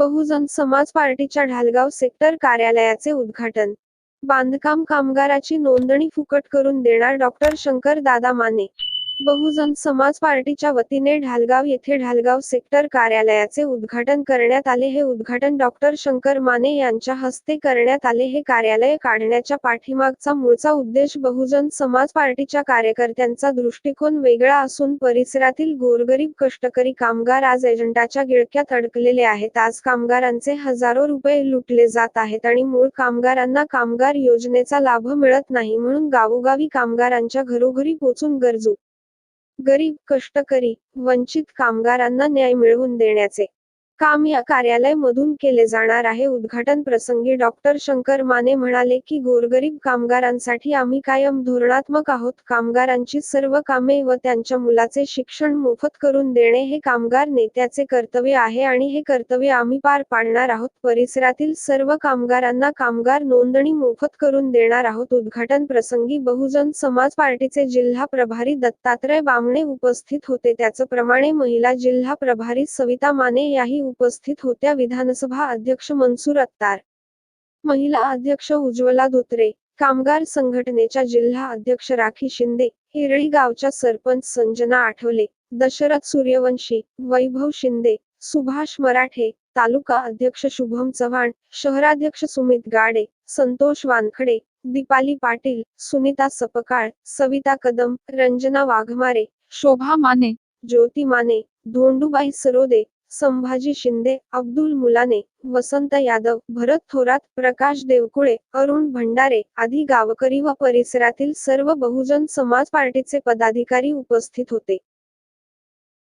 बहुजन समाज पार्टीच्या ढालगाव सेक्टर कार्यालयाचे उद्घाटन. बांधकाम कामगाराची नोंदणी फुकट करून देणार डॉक्टर शंकर दादा माने. बहुजन समाज पार्टीच्या वतीने ढालगाव येथे ढालगाव सेक्टर कार्यालयाचे उद्घाटन करण्यात आले. हे उद्घाटन डॉक्टर शंकर माने यांच्या हस्ते करण्यात आले. हे कार्यालय काढण्याच्या पाठीमागचा मूळचा उद्देश बहुजन समाज पार्टीच्या कार्यकर्त्यांचा दृष्टिकोन वेगळा असून परिसरातील गोरगरीब कष्टकरी कामगार आज एजंटाच्या गिळक्यात अडकलेले आहेत. आज कामगारांचे हजारो रुपये लुटले जात आहेत आणि मूळ कामगारांना कामगार योजनेचा लाभ मिळत नाही म्हणून गावोगावी कामगारांच्या घरोघरी पोचून गरजू गरीब कष्टकरी वंचित कामगारांना न्याय मिळवून देण्याचे. काम या कार्यालय मधून केले जाणार आहे. उद्घाटन प्रसंगी डॉक्टर शंकर माने म्हणाले की गोरगरीब कामगारांसाठी आम्ही कायम धोरणात्मक आहोत. कामगारांची सर्व कामे व त्यांच्या मुलाचे शिक्षण मोफत करून देणे हे कामगार नेत्याचे कर्तव्य आहे आणि हे कर्तव्य आम्ही पार पाडणार आहोत. परिसरातील सर्व कामगारांना कामगार नोंदणी मोफत करून देणार आहोत. उद्घाटन प्रसंगी बहुजन समाज पार्टीचे जिल्हा प्रभारी दत्तात्रय बामणे उपस्थित होते. त्याचप्रमाणे महिला जिल्हा प्रभारी सविता माने याही उपस्थित होत्या विधानसभा अध्यक्ष मनसूर अत्तार. महिला अध्यक्ष उज्ज्वला धोत्रे कामगार संघटनेच्या जिल्हा अध्यक्ष राखी शिंदे हिरळी गावच्या सरपंच संजना आठवले दशरथ सूर्यवंशी वैभव शिंदे सुभाष मराठे तालुका अध्यक्ष शुभम चव्हाण शहराध्यक्ष सुमित गाडे संतोष वानखडे दीपाली पाटील सुनीता सपकाळ सविता कदम रंजना वाघमारे शोभा माने ज्योती माने धोंडूबाई सरोदे संभाजी शिंदे अब्दुल मुलाने वसंत यादव भरत थोरात प्रकाश देवकुळे अरुण भंडारे आदी गावकरी व परिसरातील सर्व बहुजन समाज पार्टीचे पदाधिकारी उपस्थित होते.